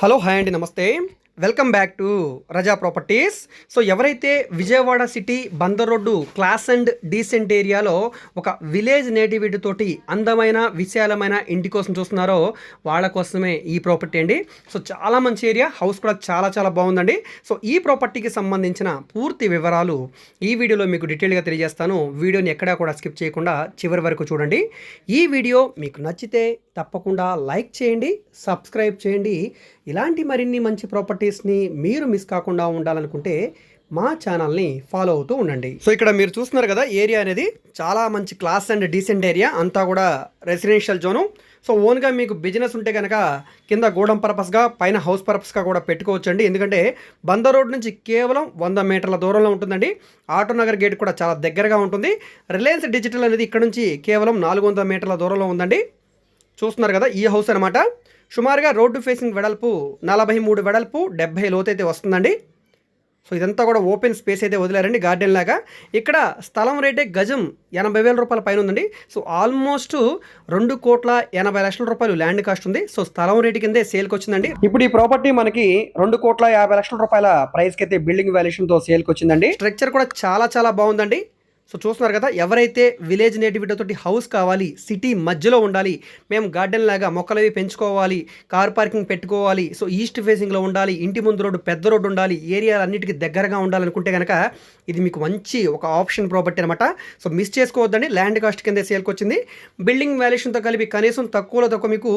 Hello hi అండి నమస్తే. Welcome back to Raza properties so ఎవరైతే Vijayawada city Bandar road class and decent ఏరియాలో ఒక విలేజ్ నేటివిటీ తోటి అందమైన విశాలమైన ఇంటి కోసం చూస్తున్నారో వాళ్ళ కోసమే ఈ ప్రాపర్టీ అండి. సో చాలా మంచి ఏరియా హౌస్ కూడా చాలా చాలా బాగుందండి. సో ఈ ప్రాపర్టీకి సంబంధించిన పూర్తి వివరాలు ఈ వీడియోలో మీకు డీటెయిల్గా తెలియజేస్తాను. వీడియోని ఎక్కడా కూడా స్కిప్ చేయకుండా చివరి వరకు చూడండి. ఈ వీడియో మీకు నచ్చితే తప్పకుండా లైక్ చేయండి సబ్స్క్రైబ్ చేయండి. ఇలాంటి మరిన్ని మంచి ప్రాపర్టీస్ని మీరు మిస్ కాకుండా ఉండాలనుకుంటే మా ఛానల్ని ఫాలో అవుతూ ఉండండి. సో ఇక్కడ మీరు చూస్తున్నారు కదా ఏరియా అనేది చాలా మంచి క్లాస్ అండ్ డీసెంట్ ఏరియా. అంతా కూడా రెసిడెన్షియల్ జోను. సో ఓన్గా మీకు బిజినెస్ ఉంటే కనుక కింద గోడం పర్పస్గా పైన హౌస్ పర్పస్గా కూడా పెట్టుకోవచ్చండి. ఎందుకంటే బందర్ రోడ్ నుంచి కేవలం వంద మీటర్ల దూరంలో ఉంటుందండి. ఆటోనగర్ గేట్ కూడా చాలా దగ్గరగా ఉంటుంది. రిలయన్స్ డిజిటల్ అనేది ఇక్కడ నుంచి కేవలం నాలుగు వందల మీటర్ల దూరంలో ఉందండి. చూస్తున్నారు కదా ఈ హౌస్ అనమాట సుమారుగా రోడ్డు ఫేసింగ్ వెడల్పు నలభై మూడు వెడల్పు డెబ్బై లోతైతే వస్తుందండి. సో ఇదంతా కూడా ఓపెన్ స్పేస్ అయితే వదిలేరండి గార్డెన్ లాగా. ఇక్కడ స్థలం రేటే గజం ఎనభై వేల రూపాయల పైన ఉందండి. సో ఆల్మోస్ట్ రెండు కోట్ల ఎనభై లక్షల రూపాయలు ల్యాండ్ కాస్ట్ ఉంది. సో స్థలం రేటు కిందే సేల్కి వచ్చిందండి. ఇప్పుడు ఈ ప్రాపర్టీ మనకి రెండు కోట్ల యాభై లక్షల రూపాయల ప్రైస్కి అయితే బిల్డింగ్ వాల్యుయేషన్తో సేల్కి వచ్చిందండి. స్ట్రక్చర్ కూడా చాలా చాలా బాగుందండి. సో చూస్తున్నారు కదా ఎవరైతే విలేజ్ నేటివిటీతోటి హౌస్ కావాలి సిటీ మధ్యలో ఉండాలి మేము గార్డెన్ లాగా మొక్కలు అవి పెంచుకోవాలి కార్ పార్కింగ్ పెట్టుకోవాలి సో ఈస్ట్ ఫేసింగ్లో ఉండాలి ఇంటి ముందు రోడ్డు పెద్ద రోడ్డు ఉండాలి ఏరియా అన్నిటికీ దగ్గరగా ఉండాలనుకుంటే కనుక ఇది మీకు మంచి ఒక ఆప్షన్ ప్రాపర్టీ అనమాట సో మిస్ చేసుకోవద్దండి ల్యాండ్ కాస్ట్ కింద సేల్కి వచ్చింది బిల్డింగ్ వాల్యుయేషన్తో కలిపి కనీసం తక్కువలో తక్కువ మీకు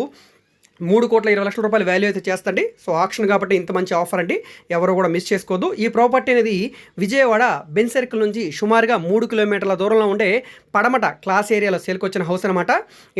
మూడు కోట్ల ఇరవై లక్షల రూపాయల వాల్యూ అయితే చేస్తండి. సో ఆప్షన్ కాబట్టి ఇంత మంచి ఆఫర్ అండి. ఎవరు కూడా మిస్ చేసుకోవద్దు. ఈ ప్రాపర్టీ అనేది విజయవాడ బెన్ సర్కిల్ నుంచి సుమారుగా మూడు కిలోమీటర్ల దూరంలో ఉండే పడమట క్లాస్ ఏరియాలో సేల్కి వచ్చిన హౌస్ అనమాట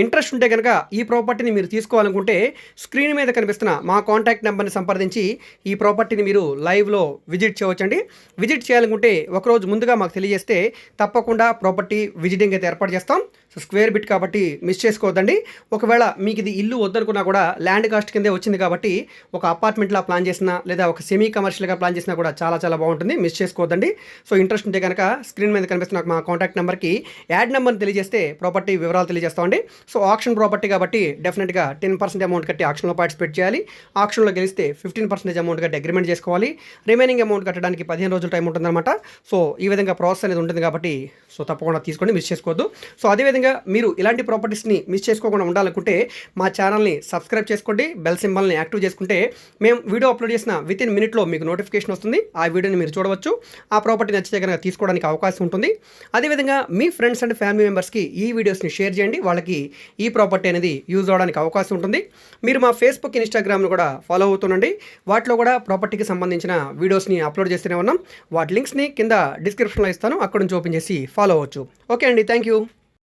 ఇంట్రెస్ట్ ఉంటే కనుక ఈ ప్రాపర్టీని మీరు తీసుకోవాలనుకుంటే స్క్రీన్ మీద కనిపిస్తున్న మా కాంటాక్ట్ నెంబర్ని సంప్రదించి ఈ ప్రాపర్టీని మీరు లైవ్లో విజిట్ చేయవచ్చండి. విజిట్ చేయాలనుకుంటే ఒకరోజు ముందుగా మాకు తెలియజేస్తే తప్పకుండా ప్రాపర్టీ విజిటింగ్ అయితే ఏర్పాటు చేస్తాం. సో స్క్వేర్ బిట్ కాబట్టి మిస్ చేసుకోవద్దండి. ఒకవేళ మీకు ఇది ఇల్లు వద్దనుకున్నా కూడా ల్యాండ్ కాస్ట్ కిందే వచ్చింది కాబట్టి ఒక అపార్ట్మెంట్లా ప్లాన్ చేసినా లేదా ఒక సెమీ కమర్షియల్గా ప్లాన్ చేసినా కూడా చాలా చాలా బాగుంటుంది. మిస్ చేసుకోవద్దండి. సో ఇంట్రెస్ట్ ఉంటే కనుక స్క్రీన్ మీద కనిపిస్తున్న మా కాంటాక్ట్ నెంబర్కి యాడ్ నెంబర్ని తెలియజేస్తే ప్రాపర్టీ వివరాలు తెలియజేస్తామండి సో ఆప్షన్ ప్రాపర్టీ కాబట్టి డెఫినెట్గా టెన్ పర్సెంట్ అమౌంట్ కట్టి ఆక్షన్లో పార్టిసిపేట్ చేయాలి. ఆక్షన్లో గెలిస్తే ఫిఫ్టీన్ పర్సెంటేజ్ అమౌంట్ కట్టి అగ్రిమెంట్ చేసుకోవాలి. రిమైనింగ్ అమౌంట్ కట్టడానికి పదిహేను రోజుల టైం ఉంటుందన్నమాట. సో ఈ విధంగా ప్రాసెస్ అనేది ఉంటుంది కాబట్టి సో తప్పకుండా తీసుకోండి మిస్ చేసుకోవద్దు. సో అదేవిధంగా మీరు ఇలాంటి ప్రాపర్టీస్ని మిస్ చేసుకోకుండా ఉండాలనుకుంటే మా ఛానల్ని సబ్స్క్రైబ్ చేసుకోండి బెల్ సింబల్ని యాక్టివ్ చేసుకుంటే మేము వీడియో అప్లోడ్ చేసిన విత్ ఇన్ మినిట్లో మీకు నోటిఫికేషన్ వస్తుంది. ఆ వీడియోని మీరు చూడవచ్చు. ఆ ప్రాపర్టీ నచ్చితే కనుక తీసుకోవడానికి అవకాశం ఉంటుంది. అదేవిధంగా మీ ఫ్రెండ్స్ అండ్ ఫ్యామిలీ మెంబర్స్కి ఈ వీడియోస్ని షేర్ చేయండి. వాళ్ళకి ఈ ప్రాపర్టీ అనేది యూజ్ అవడానికి అవకాశం ఉంటుంది. మీరు మా ఫేస్బుక్ ఇన్స్టాగ్రామ్ను కూడా ఫాలో అవుతుండండి వాటిలో కూడా ప్రాపర్టీకి సంబంధించిన వీడియోస్ని అప్లోడ్ చేస్తూనే ఉన్నాం. వాటి లింక్స్ని కింద డిస్క్రిప్షన్లో ఇస్తాను. అక్కడ నుంచి ఓపెన్ చేసి ఫాలో అవ్వచ్చు. ఓకే అండి. Thank you